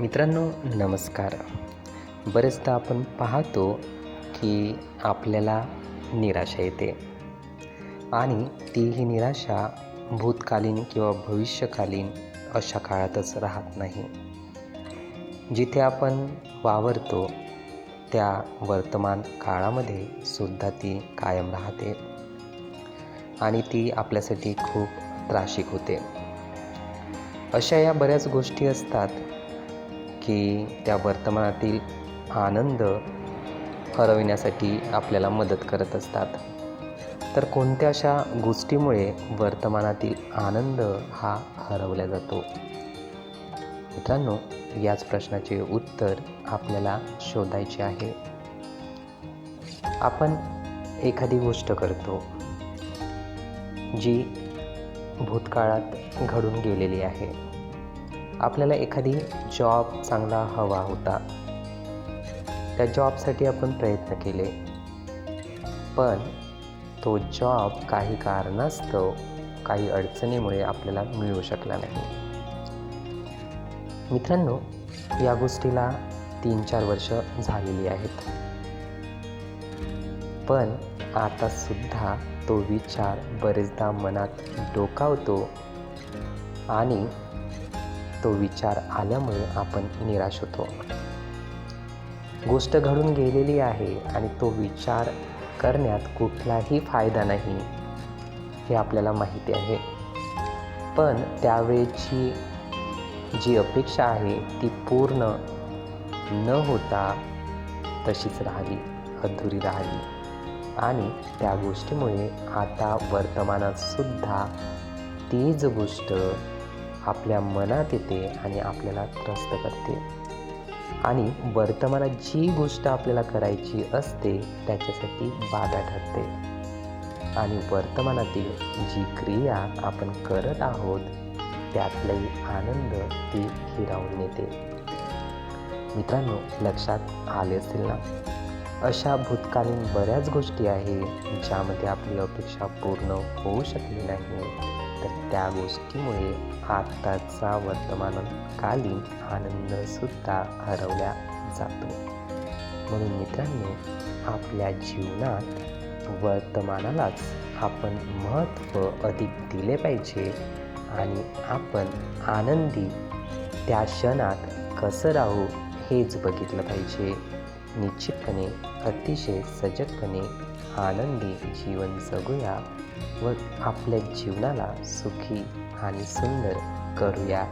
मित्रांनो नमस्कार. बरेचदा आपण पाहतो की आपल्याला निराशा येते. आणि ती ही निराशा भूतकालीन किंवा भविष्यकालीन अशा काळातच राहत नाही. जिथे आपण वावरतो त्या वर्तमान काळामध्ये सुद्धा ती कायम राहते. आणि ती आपल्यासाठी खूप त्रासिक होते. अशा या बऱ्याच गोष्टी असतात की त्या वर्तमानातील आनंद हरविण्यासाठी आपल्याला मदत करत असतात. तर कोणत्या अशा गोष्टीमुळे वर्तमानातील आनंद हा हरवला जातो? मित्रांनो याच प्रश्नाचे उत्तर आपल्याला शोधायचे आहे. आपण एखादी गोष्ट करतो जी भूतकाळात घडून गेलेली आहे. आपल्याला एखादी जॉब चांगला हवा होता. त्या जॉबसाठी आपण प्रयत्न केले. पण तो जॉब काही कारणास्तव काही अडचणीमुळे आपल्याला मिळू शकला नाही. मित्रांनो या गोष्टीला तीन चार वर्ष झालेली आहेत. पण आतासुद्धा तो विचार बरेचदा मनात डोकावतो आणि तो विचार आल्यामुळे आपण निराश होतो. गोष्ट घडून गेलेली आहे आणि तो विचार करण्यात कुठलाही फायदा नाही हे आपल्याला माहिती आहे. पण त्यावेळेची जी अपेक्षा आहे ती पूर्ण न होता तशीच राहिली अधुरी राहिली. आणि त्या गोष्टीमुळे आता वर्तमानात सुद्धा तीच गोष्ट आपल्या मनात येते आणि आपल्याला त्रस्त करते. आणि वर्तमानात जी गोष्ट आपल्याला करायची असते त्याच्यासाठी बाधा ठरते. आणि वर्तमानातील जी क्रिया आपण करत आहोत त्यातलाही आनंद ती हिरावून नेते. मित्रांनो लक्षात आले असेल ना? अशा भूतकालीन बऱ्याच गोष्टी आहेत ज्यामध्ये आपली अपेक्षा पूर्ण होऊ शकली नाही. तर त्या गोष्टीमुळे आत्ताचा वर्तमानकालीन आनंदसुद्धा हरवला जातो. म्हणून मित्रांनो आपल्या जीवनात वर्तमानालाच आपण महत्त्व अधिक दिले पाहिजे आणि आपण आनंदी त्या क्षणात कसं राहू हेच बघितलं पाहिजे. निश्चितपणे अतिशय सजगपणे आनंदी जीवन जगूया व आपल्या जीवनाला सुखी आणि सुंदर करूया.